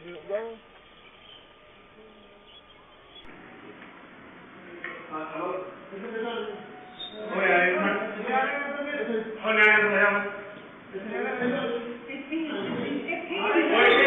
thiệt đó Ôi ơi, hôm nay em thấy không? Ôi,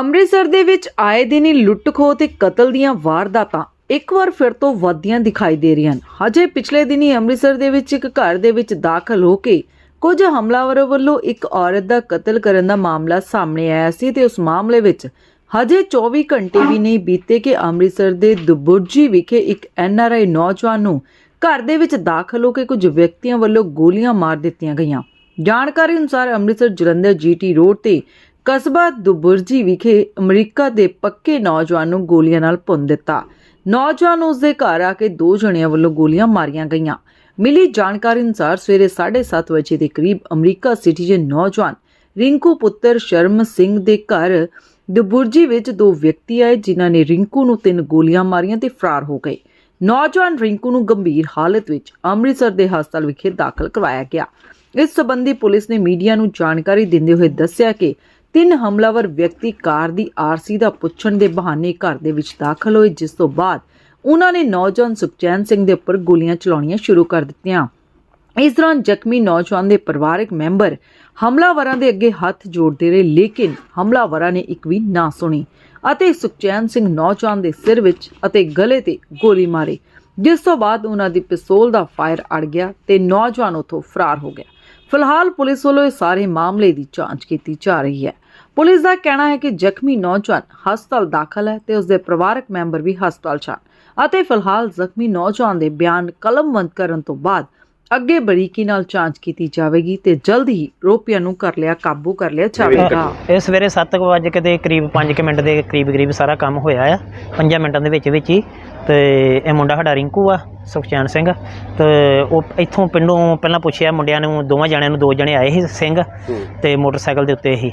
Amritsar ਦੇ ਵਿੱਚ ਆਏ ਦਿਨ ਹੀ ਲੁੱਟ-ਖੋਹ ਤੇ ਕਤਲ ਦੀਆਂ ਵਾਰਦਾਤਾਂ ਇੱਕ ਵਾਰ ਫਿਰ ਤੋਂ ਵਧਦੀਆਂ ਦਿਖਾਈ ਦੇ ਰਹੀਆਂ ਹਨ। ਹਜੇ ਪਿਛਲੇ ਦਿਨੀ ਅੰਮ੍ਰਿਤਸਰ ਦੇ ਵਿੱਚ ਇੱਕ ਘਰ ਦੇ ਵਿੱਚ ਦਾਖਲ ਹੋ ਕੇ ਕੁਝ ਹਮਲਾਵਰਾਂ ਵੱਲੋਂ ਇੱਕ ਔਰਤ ਦਾ ਕਤਲ ਕਰਨ ਦਾ ਮਾਮਲਾ ਸਾਹਮਣੇ ਆਇਆ ਸੀ ਤੇ ਉਸ ਮਾਮਲੇ ਵਿੱਚ ਹਜੇ 24 ਘੰਟੇ ਵੀ ਨਹੀਂ ਬੀਤੇ ਕਿ ਅੰਮ੍ਰਿਤਸਰ ਦੇ ਦੁਬੁਰਜੀ ਵਿਖੇ ਇੱਕ ਐਨਆਰਆਈ ਨੌਜਵਾਨ ਨੂੰ ਘਰ ਦੇ ਵਿੱਚ ਦਾਖਲ ਹੋ ਕੇ ਕੁਝ ਵਿਅਕਤੀਆਂ ਵੱਲੋਂ ਗੋਲੀਆਂ ਮਾਰ ਦਿੱਤੀਆਂ ਗਈਆਂ। ਜਾਣਕਾਰੀ ਅਨੁਸਾਰ ਅੰਮ੍ਰਿਤਸਰ ਜਲੰਧਰ ਜੀਟੀ ਰੋਡ ਤੇ ਕਸਬਾ ਦੁਬੁਰਜੀ ਵਿਖੇ ਅਮਰੀਕਾ ਦੇ ਪੱਕੇ ਨੌਜਵਾਨ ਨੂੰ ਗੋਲੀਆਂ ਨਾਲ ਭੁੰਨ ਦਿੱਤਾ। ਨੌਜਵਾਨ ਨੂੰ ਉਸਦੇ ਘਰ ਆ ਕੇ ਦੋ ਜਣਿਆਂ ਵੱਲੋਂ ਗੋਲੀਆਂ ਮਾਰੀਆਂ ਗਈਆਂ। ਮਿਲੀ ਜਾਣਕਾਰੀ ਅਨੁਸਾਰ ਸਵੇਰੇ 7:30 ਵਜੇ ਦੇ ਕਰੀਬ ਅਮਰੀਕਾ ਸਿਟੀਜ਼ਨ ਨੌਜਵਾਨ ਰਿੰਕੂ ਪੁੱਤਰ ਸ਼ਰਮ ਸਿੰਘ ਦੇ ਘਰ ਦੁਬੁਰਜੀ ਵਿੱਚ ਦੋ ਵਿਅਕਤੀ ਆਏ ਜਿਨ੍ਹਾਂ ਨੇ ਰਿੰਕੂ ਨੂੰ ਤਿੰਨ ਗੋਲੀਆਂ ਮਾਰੀਆਂ ਤੇ ਫਰਾਰ ਹੋ ਗਏ। ਨੌਜਵਾਨ ਰਿੰਕੂ ਨੂੰ ਗੰਭੀਰ ਹਾਲਤ ਵਿੱਚ ਅੰਮ੍ਰਿਤਸਰ ਦੇ ਹਸਪਤਾਲ ਵਿਖੇ ਦਾਖਲ ਕਰਵਾਇਆ ਗਿਆ। ਇਸ ਸਬੰਧੀ ਪੁਲਿਸ ਨੇ ਮੀਡੀਆ ਨੂੰ ਜਾਣਕਾਰੀ ਦਿੰਦੇ ਹੋਏ ਦੱਸਿਆ ਕਿ ਤਿੰਨ ਹਮਲਾਵਰ ਵਿਅਕਤੀ ਕਾਰ ਦੀ ਆਰਸੀ ਦਾ ਪੁੱਛਣ ਦੇ ਬਹਾਨੇ ਘਰ ਦੇ ਵਿੱਚ ਦਾਖਲ ਹੋਏ, ਜਿਸ ਤੋਂ ਬਾਅਦ ਉਹਨਾਂ ਨੇ ਨੌਜਵਾਨ ਸੁਖਚੈਨ ਸਿੰਘ ਦੇ ਉੱਪਰ ਗੋਲੀਆਂ ਚਲਾਉਣੀਆਂ ਸ਼ੁਰੂ ਕਰ ਦਿੱਤੀਆਂ। ਇਸ ਦੌਰਾਨ ਜ਼ਖਮੀ ਨੌਜਵਾਨ ਦੇ ਪਰਿਵਾਰਕ ਮੈਂਬਰ ਹਮਲਾਵਰਾਂ ਦੇ ਅੱਗੇ ਹੱਥ ਜੋੜਦੇ ਰਹੇ, ਲੇਕਿਨ ਹਮਲਾਵਰਾਂ ਨੇ ਇੱਕ ਵੀ ਨਾ ਸੁਣੀ ਅਤੇ ਸੁਖਚੈਨ ਸਿੰਘ ਨੌਜਵਾਨ ਦੇ ਸਿਰ ਵਿੱਚ ਅਤੇ ਗਲੇ ਤੇ ਗੋਲੀ ਮਾਰੀ, ਜਿਸ ਤੋਂ ਬਾਅਦ ਉਹਨਾਂ ਦੀ ਪਿਸਤੌਲ ਦਾ ਫਾਇਰ ਅੜ ਗਿਆ ਤੇ ਨੌਜਵਾਨ ਉਥੋਂ ਫਰਾਰ ਹੋ ਗਿਆ। ਫਿਲਹਾਲ ਪੁਲਿਸ ਵੱਲੋਂ ਇਹ ਸਾਰੇ ਮਾਮਲੇ ਦੀ ਜਾਂਚ ਕੀਤੀ ਜਾ ਰਹੀ ਹੈ। ਪੁਲਿਸ ਦਾ ਕਹਿਣਾ ਹੈ ਕਿ ਜ਼ਖਮੀ ਨੌਜਵਾਨ ਹਸਪਤਾਲ ਦਾਖਲ ਹੈ ਤੇ ਉਸਦੇ ਪਰਿਵਾਰਕ ਮੈਂਬਰ ਵੀ ਹਸਪਤਾਲ 'ਚ ਹਨ। ਅਤੇ ਫਿਲਹਾਲ ਜ਼ਖਮੀ ਨੌਜਵਾਨ ਦੇ ਬਿਆਨ ਕਲਮਬੰਦ ਕਰਨ ਤੋਂ ਬਾਅਦ ਅੱਗੇ ਬਰੀਕੀ ਨਾਲ ਜਾਂਚ ਕੀਤੀ ਜਾਵੇਗੀ ਤੇ ਜਲਦ ਹੀ ਰੋਪੀਆਂ ਨੂੰ ਕਰ ਲਿਆ ਕਾਬੂ ਕਰ ਲਿਆ ਜਾਵੇਗਾ। ਇਹ ਸਵੇਰੇ 7 ਵਜੇ ਕੇ ਦੇ ਕਰੀਬ 5 ਮਿੰਟ ਦੇ ਕਰੀਬ ਕਰੀਬ ਸਾਰਾ ਕੰਮ ਹੋਇਆ ਆ। 5 ਮਿੰਟਾਂ ਦੇ ਵਿੱਚ ਵਿੱਚ ਹੀ। ਤੇ ਇਹ ਮੁੰਡਾ ਸਾਡਾ ਰਿੰਕੂ ਆ ਸੁਖਚੈਨ ਸਿੰਘ। ਤੇ ਉਹ ਇੱਥੋਂ ਪਿੰਡੋਂ ਪਹਿਲਾਂ ਪੁੱਛਿਆ ਮੁੰਡਿਆਂ ਨੂੰ ਦੋਵਾਂ ਜਣਿਆਂ ਨੂੰ ਦੋ ਜਣੇ ਆਏ ਸੀ ਸਿੰਘ ਤੇ ਮੋਟਰਸਾਈਕਲ ਦੇ ਉੱਤੇ ਹੀ।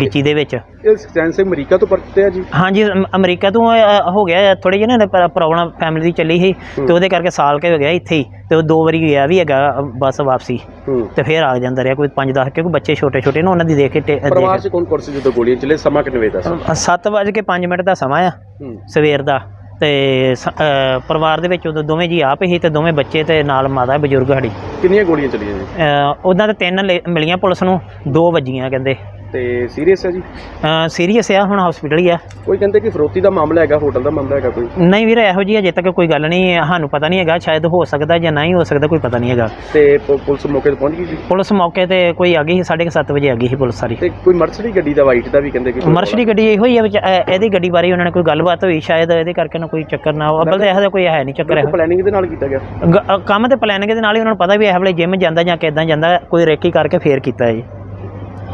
ਗਿੱਚੀ ਦੇ ਵਿੱਚ। ਇਹ ਸਚੈਨ ਸਿੰਘ ਅਮਰੀਕਾ ਤੋਂ ਪਰਤੇ ਆ ਜੀ? ਹਾਂਜੀ ਅਮ- ਅਮਰੀਕਾ ਤੋਂ ਅ, ਹੋ ਗਿਆ ਥੋੜੀ ਜਿਹੀ ਨਾ ਪ੍ਰੋਬਲਮ ਫੈਮਿਲੀ ਦੀ ਚੱਲੀ ਸੀ ਤੇ ਉਹਦੇ ਕਰਕੇ ਸਾਲ ਕੇ ਹੋ ਗਿਆ ਇੱਥੇ ਹੀ ਤੇ ਉਹ ਦੋ ਵਾਰੀ ਗਿਆ ਵੀ ਹੈਗਾ ਅ, ਬੱਸ ਵਾਪਸੀ। ਹੂੰ। ਤੇ ਫਿਰ ਆ ਜਾਂਦਾ ਰਿਹਾ ਕੋਈ 5-10 ਕਿਉਂਕਿ ਬੱਚੇ ਛੋਟੇ ਛੋਟੇ ਨੇ ਉਹਨਾਂ ਦੀ ਦੇਖ ਕੇ ਟੇ- ਪਰਿਵਾਰ ਦੇਖ 'ਚ ਕੌਣ ਕੌਣ ਸੀ ਜਦੋਂ ਗੋਲੀਆਂ ਚੱਲੇ ਸਮਾਂ ਕਿੰਨੇ ਵਜੇ ਦਾ ਸੀ? ਅ, ਸੱਤ ਵੱਜ ਕੇ 5 ਮਿੰਟ ਦਾ ਸਮਾਂ ਆ ਹੂੰ। ਸਵੇਰ ਦਾ। ਤੇ ਸ- ਅ, ਪਰਿਵਾਰ ਦੇ ਵਿੱਚ ਉਦੋਂ ਦੋਵੇਂ ਜੀ ਆਪ ਹੀ ਤੇ ਦੋਵੇਂ ਬੱਚੇ ਤੇ ਨਾਲ ਮਾਤਾ ਬਜ਼ੁਰਗ ਸਾਡੀ। ਕਿੰਨੀਆਂ ਗੋਲੀਆਂ ਚੱਲੀਆਂ ਜੀ? ਅ, ਉਹਨਾਂ ਦੇ ਤਿੰਨ ਲੇ- ਮਿਲੀਆਂ ਪੁਲਿਸ ਨੂੰ ਦੋ ਵੱਜੀਆਂ ਕਹਿੰਦੇ। ਤੇ ਸੀਰੀਅਸ ਹੈ ਜੀ? ਸੀਰੀਅਸ ਆ ਹੁਣ ਹਸਪੀਟਲ ਹੀ ਆ। ਕੋਈ ਕਹਿੰਦੇ ਕਿ ਫਰੋਤੀ ਦਾ ਮਾਮਲਾ ਹੈਗਾ ਹੋਟਲ ਦਾ ਮਾਮਲਾ ਹੈਗਾ ਕੋਈ? ਨਹੀਂ ਵੀਰ ਇਹੋ ਜਿਹੀ ਅਜੇ ਤੱਕ ਕੋਈ ਗੱਲ ਨਹੀਂ ਸਾਨੂੰ ਪਤਾ ਨਹੀਂ ਹੈਗਾ ਸ਼ਾਇਦ ਹੋ ਸਕਦਾ ਜਾਂ ਨਹੀਂ ਹੋ ਸਕਦਾ ਕੋਈ ਪਤਾ ਨਹੀਂ ਹੈਗਾ। ਤੇ ਪ- ਪੁਲਿਸ ਮੌਕੇ ਤੇ ਪਹੁੰਚ ਗਈ ਜੀ? ਪੁਲਿਸ ਮੌਕੇ ਤੇ ਕੋਈ ਆ ਗਈ ਸੀ 7:30 ਵਜੇ ਆ ਗਈ ਸੀ ਪੁਲਿਸ ਸਾਰੀ। ਤੇ ਕੋਈ ਮਰਸਡੀ ਗੱਡੀ ਦਾ ਵਾਈਟ ਦਾ ਵੀ ਕਹਿੰਦੇ ਕਿ ਮਰਸ਼ਡੀ ਗੱਡੀ ਇਹੋ ਹੀ ਹੈ ਵਿੱਚ ਇਹ- ਇਹਦੀ ਗੱਡੀ ਬਾਰੇ ਉਹਨਾਂ ਨੇ ਕੋਈ ਗੱਲਬਾਤ ਹੋਈ ਸ਼ਾਇਦ ਇਹਦੇ ਕਰਕੇ ਨਾ ਕੋਈ ਚੱਕਰ ਨਾ ਹੋ ਅੱਬਲ ਤਾਂ ਇਹੋ ਜਿਹਾ ਕੋਈ ਹੈ ਨਹੀਂ ਚੱਕਰ ਇਹੋ। ਪਲੈਨਿੰਗ ਦੇ ਨਾਲ ਕੀਤਾ ਗਿਆ। ਗ- ਅ, ਕੰਮ ਤੇ ਪਲਾਨਿੰਗ ਦੇ ਨਾਲ ਹੀ ਉਹਨਾਂ ਨੂੰ ਪਤਾ ਵੀ ਇਹ ਵੇਲੇ ਜਿਮ ਜਾਂਦਾ ਜਾਂ ਕਿਦਾਂ ਜਾਂਦਾ ਕੋਈ ਰੇਕੀ ਕਰਕੇ ਫੇਰ ਕੀਤਾ ਹੈ ਜੀ ਹੂੰ